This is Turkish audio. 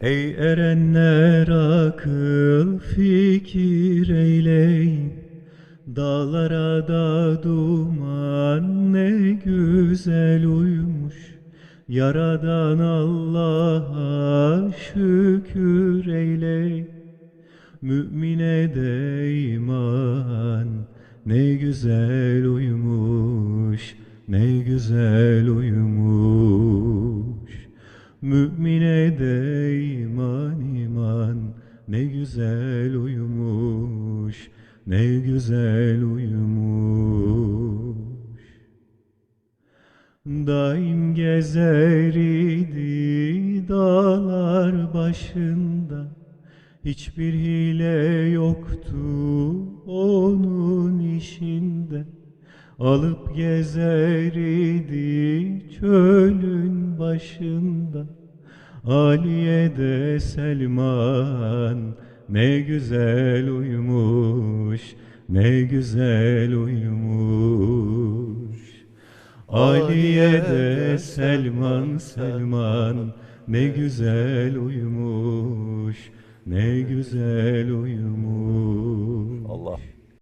Ey erenler akıl fikir eyleyin. Dağlara da duman ne güzel uymuş Yaradan Allah'a şükür eyleyin. Mümine de iman ne güzel uyumuş ne güzel uyumuş Mümine de iman iman ne güzel uyumuş ne güzel uyumuş. Daim gezer idi dağlar başında Hiçbir hile yoktu onun işinde. Alıp gezer idi çölün başında. Aliye de Selman ne güzel uyumuş ne güzel uyumuş. Aliye de Selman Selman ne güzel uyumuş ne güzel uyumuş